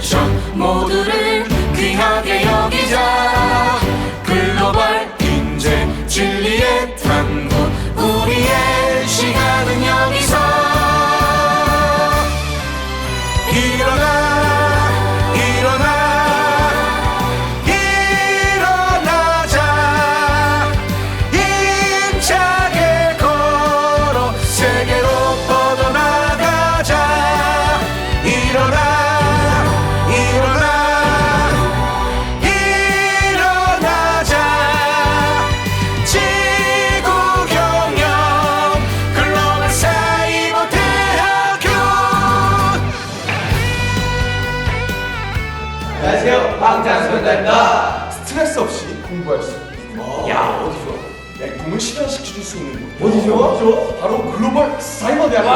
실천 모두를 방탄소년단입니다. 스트레스 없이 공부할 수 있는 야 어디 좋아 내 꿈을 실현시킬 수 있는 곳 어디 좋아? 바로 글로벌 사이버 대학교